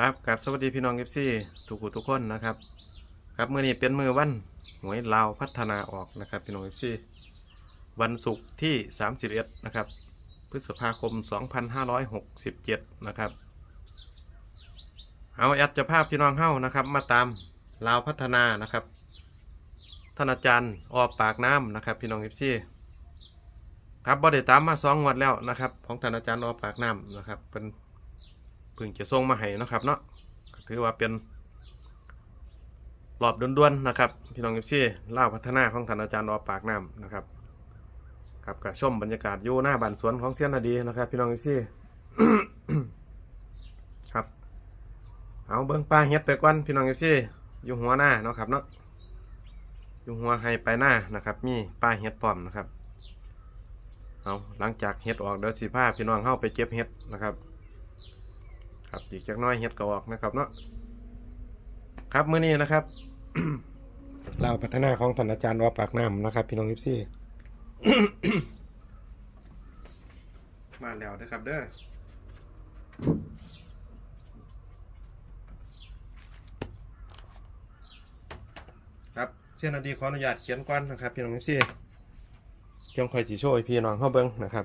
ครับครับสวัสดีพี่น้องเอฟซีทุกผู้ทุกคนนะครับ ครับมื่อนี้เป็นมือวันหวยลาวพัฒนาออกนะครับพี่น้องเอฟซีวันศุกร์ที่ 31 นะครับ พฤษภาคม 2567 นะครับ เอาแอดจะภาพพี่น้องเฮ้านะครับ มาตามลาวพัฒนานะครับท่านอาจารย์ออปากน้ำนะครับ พี่น้องเอฟซีครับบ่ได้ตามมาสองงวดแล้วนะครับ ของท่านอาจารย์ออปากน้ำนะครับเป็น เพิ่งจะส่งมาให้นะครับเนาะถือว่าเป็นรอบด่วนๆนะครับ พี่น้องเอฟซีล่าพัฒนาของท่านอาจารย์ออปากน้ำนะครับครับกับชมบรรยากาศอยู่หน้าบ้านสวนของเซียนนาดีนะครับ พี่น้องเอฟซีครับ เอาเบิ้งปลาเฮ็ดไปก่อนพี่น้องเอฟซีอยู่หัวหน้าเนาะครับเนาะอยู่หัวให้ไปหน้านะครับ มีปลาเฮ็ดพร้อมนะครับเอาหลังจากเฮ็ดออกเดี๋ยวสิพาพี่น้องเข้าไปเก็บเฮ็ดนะครับ ครับอีกจักน้อยเฮ็ดก็ออกนะครับเนาะครับมื้อนี้นะครับ เราพัฒนาของท่านอาจารย์วอปากน้ำนะครับ พี่น้องยิปซี่มาแล้วนะครับเด้อครับเช่นอดีขออนุญาตเขียนก่อนนะครับ พี่น้องยิปซี่จังคอยสีโชว์ให้พี่น้องเข้าเบิ้งนะครับ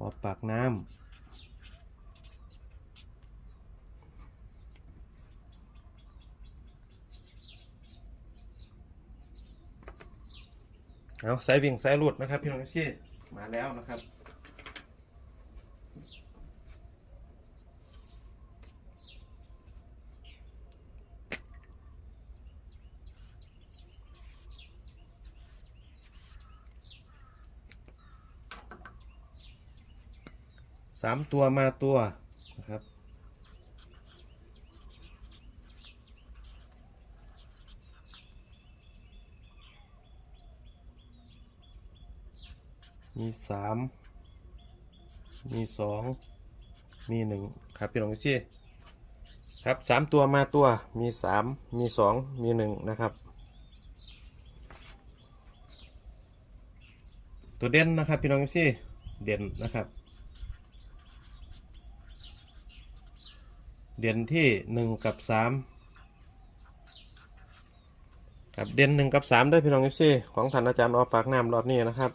ออกปากน้ำเอาสายวิ่งสายหลุดนะครับพี่น้องชี่มาแล้วนะครับ สามตัวมาตัวนะครับมีสามมีสองมีหนึ่งครับพี่น้องชี่ครับสามตัวมาตัวมีสามมีสองมีหนึ่งนะครับ ตัวเด่นนะครับพี่น้องชี่เด่นนะครับ เด่นที่หนึ่งกับสามครับเด่นหนึ่งกับสามด้พี่น้องเอฟซีของท่านอาจารย์ออปากน้ำรอบนี้นะครับ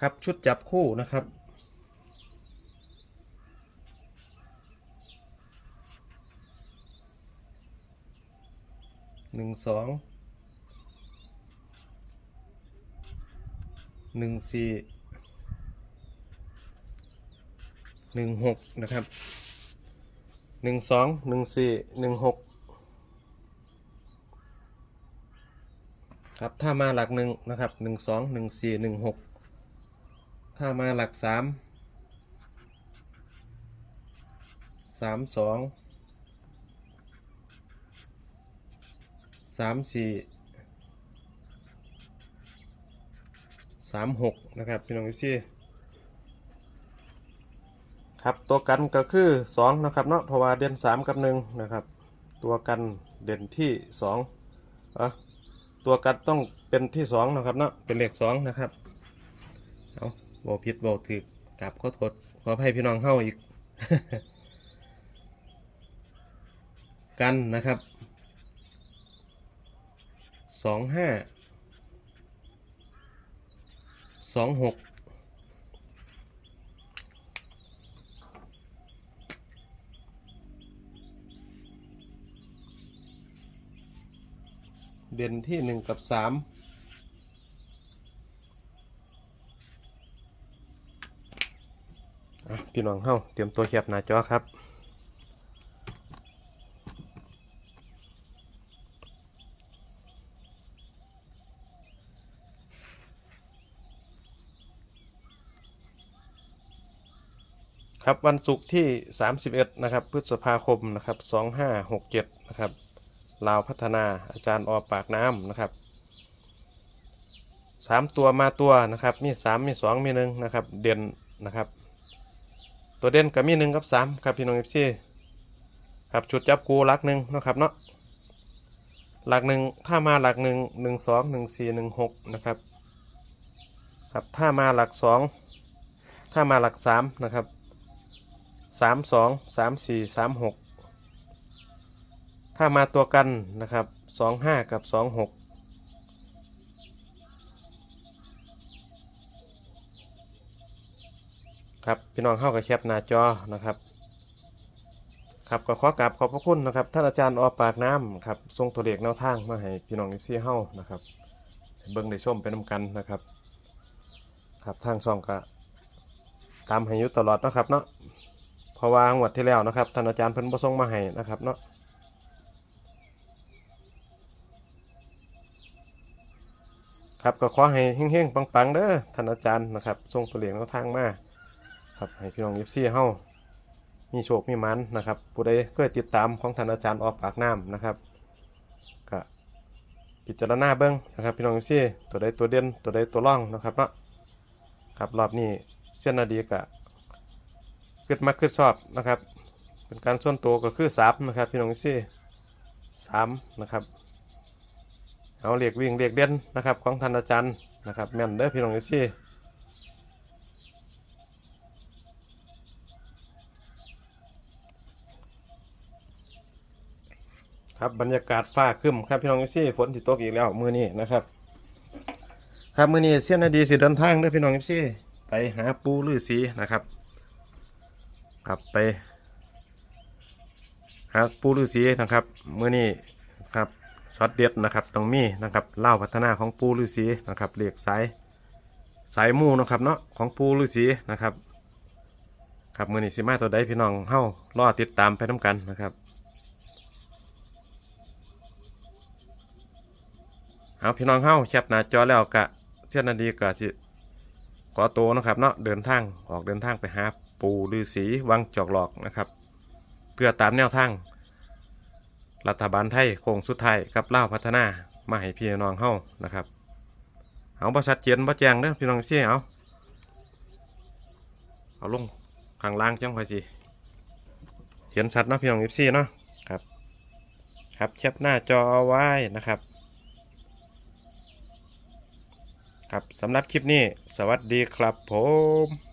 ครับชุดจับคู่นะครับ หนึ่งสอง หนึ่งสี่ หนึ่งหกนะครับหนึ่งสองหนึ่งสี่หนึ่งหกครับถ้ามาหลักหนึ่งนะครับหนึ่งสองหนึ่งสี่หนึ่งหกถ้ามาหลักสามสามสองสามสี่สามหกนะครับพี่น้องพี่ซี่ ครับตัวกันก็คือ2นะครับเนาะเพราะว่าเด่น3 กับ1นะครับ ตัวกันเด่นที่2อะตัวกันต้องเป็นที่2นะครับเนาะเป็นเลข2นะครับเอาโบผิดโบถือกลับขอโทษขอให้พี่น้องเข้าอีก กันนะครับสองห้าสองหก เด่นที่หนึ่งกับสามพี่น้องเฮาเตรียมตัวแคปหน้าจอครับครับวันศุกร์ที่ 31 นะครับ พฤษภาคม นะครับ 2567 นะครับ ลาวพัฒนาอาจารย์อปากน้ำนะครับสามตัวมาตัวนะครับมีสามมีสองมีหนึ่งนะครับเด่นนะครับ ตัวเด่นก็มีหนึ่งกับสามครับพี่น้องเอฟซีครับชุดจับกูหลักหนึ่งนะครับเนาะหลักหนึ่งถ้ามาหลักหนึ่งหนึ่งสองหนึ่งสี่หนึ่งหกนะครับครับถ้ามาหลักสองถ้ามาหลักสามนะครับสามสองสามสี่สามหก ถ้ามาตัวกันนะครับสองห้ากับสองหกครับ พี่น้องเข้ากับแคปหน้าจอนะครับ ครับก็ขอกราบขอบพระคุณนะครับ ท่านอาจารย์อปากน้ำครับทรงตัวเลขแนวทางมาให้พี่น้องเอฟซีเฮานะครับ เบิ้งได้ชมไปน้ำกันนะครับ ครับทางช่องก็ตามให้ยู่ตลอดนะครับเนาะเพราะว่างวดที่แล้วนะครับท่านอาจารย์เพิ่นบ่ส่งมาให้นะครับเนาะ ครับก็ขอให้เฮงๆปังๆเด้อท่านอาจารย์นะครับทรงตัวเลขแนวทางมาครับให้พี่น้องยิปซี่เฮามีโชคมีมันนะครับผู้ใดเคยติดตามของท่านอาจารย์ออกปากน้ำนะครับก็พิจารณาเบิ้งนะครับพี่น้องยิปซี่ตัวใดตัวเด่นตัวใดตัวร่องนะครับเนาะครับรอบนี้เส้นนาดีกะขึ้นมาขึ้นชอบนะครับ เป็นการส่วนตัวก็คือสามนะครับพี่น้องยิปซี่สามนะครับ เอาเรียกวิ่งเรียกเด่นนะครับ ของท่านอาจารย์นะครับ แม่นเด้อพี่น้องยิปซี่ครับบรรยากาศฟ้าครึ้มครับพี่น้องซี่ฝนที่ตกอีกแล้วมือนี้นะครับ ครับมือนี้เสี้ยนนาดีสิเดินทางเด้อพี่น้องซี่ไปหาปูลือสีนะครับกลับไปหาปูลือสีนะครับ มือนี้ครับ ช็อตเด็ดนะครับต้องมีนะครับเล่าพัฒนาของปูลือสีนะครับเรียกสายสายมูนะครับเนาะของปูลือสีนะครับ ครับมือนี้สิมาตัวใดพี่น้องเฮ้ารอติดตามไปน้ำกันนะครับเอาพี่น้องเฮาแคปหน้าจอแล้วกะเช่นนาดีกะสิขอตัวนะครับเนาะเดินทางออกเดินทางไปหาปูฤาษีวังจอกหลอกนะครับ เพื่อตามแนวทาง รัฐบาลไทยโค้งสุดท้ายกับเล่าพัฒนามาให้พี่น้องเฮานะครับ เอาบริษัทเจียนบ่แจงเด้อพี่น้องเชี่ยเอาเอาลงข้างล่างจังไว้สิเขียนชัดเนาะพี่น้องเอฟซีเนาะครับ ครับแคปหน้าจอเอาไว้นะครับ ครับสำหรับคลิปนี้ สวัสดีครับผม